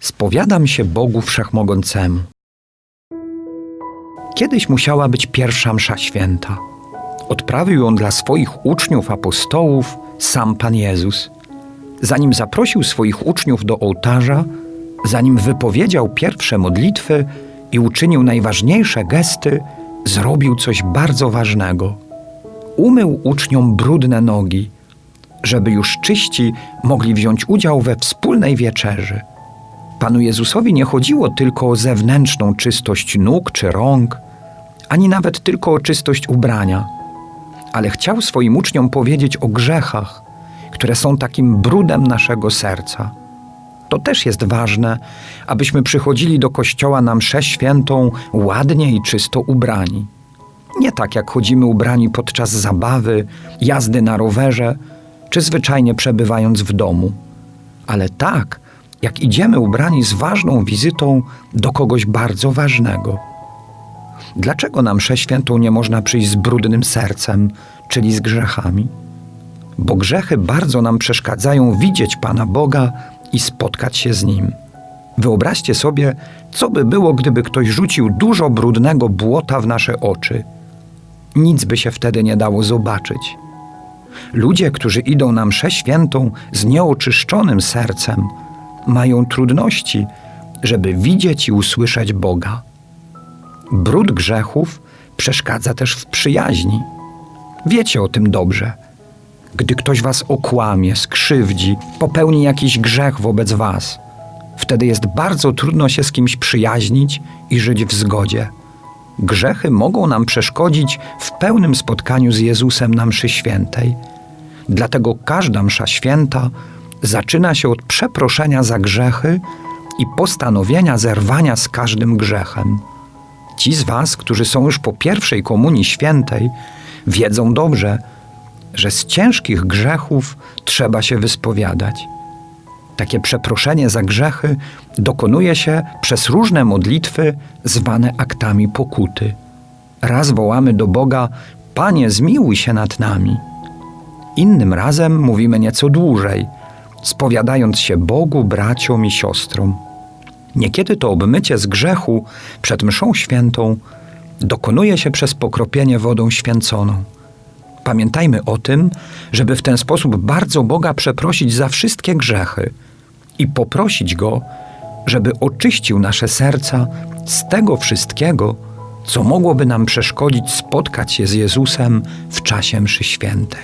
Spowiadam się Bogu Wszechmogącemu. Kiedyś musiała być pierwsza msza święta. Odprawił ją dla swoich uczniów apostołów sam Pan Jezus. Zanim zaprosił swoich uczniów do ołtarza, zanim wypowiedział pierwsze modlitwy i uczynił najważniejsze gesty, zrobił coś bardzo ważnego. Umył uczniom brudne nogi, żeby już czyści mogli wziąć udział we wspólnej wieczerzy. Panu Jezusowi nie chodziło tylko o zewnętrzną czystość nóg czy rąk, ani nawet tylko o czystość ubrania, ale chciał swoim uczniom powiedzieć o grzechach, które są takim brudem naszego serca. To też jest ważne, abyśmy przychodzili do kościoła na mszę świętą ładnie i czysto ubrani. Nie tak jak chodzimy ubrani podczas zabawy, jazdy na rowerze, czy zwyczajnie przebywając w domu, ale tak, jak idziemy ubrani z ważną wizytą do kogoś bardzo ważnego. Dlaczego na mszę świętą nie można przyjść z brudnym sercem, czyli z grzechami? Bo grzechy bardzo nam przeszkadzają widzieć Pana Boga i spotkać się z Nim. Wyobraźcie sobie, co by było, gdyby ktoś rzucił dużo brudnego błota w nasze oczy. Nic by się wtedy nie dało zobaczyć. Ludzie, którzy idą na mszę świętą z nieoczyszczonym sercem, mają trudności, żeby widzieć i usłyszeć Boga. Brud grzechów przeszkadza też w przyjaźni. Wiecie o tym dobrze. Gdy ktoś was okłamie, skrzywdzi, popełni jakiś grzech wobec was, wtedy jest bardzo trudno się z kimś przyjaźnić i żyć w zgodzie. Grzechy mogą nam przeszkodzić w pełnym spotkaniu z Jezusem na mszy świętej. Dlatego każda msza święta zaczyna się od przeproszenia za grzechy i postanowienia zerwania z każdym grzechem. Ci z Was, którzy są już po pierwszej komunii świętej, wiedzą dobrze, że z ciężkich grzechów trzeba się wyspowiadać. Takie przeproszenie za grzechy dokonuje się przez różne modlitwy zwane aktami pokuty. Raz wołamy do Boga: Panie, zmiłuj się nad nami. Innym razem mówimy nieco dłużej, spowiadając się Bogu, braciom i siostrom. Niekiedy to obmycie z grzechu przed mszą świętą dokonuje się przez pokropienie wodą święconą. Pamiętajmy o tym, żeby w ten sposób bardzo Boga przeprosić za wszystkie grzechy i poprosić Go, żeby oczyścił nasze serca z tego wszystkiego, co mogłoby nam przeszkodzić spotkać się z Jezusem w czasie mszy świętej.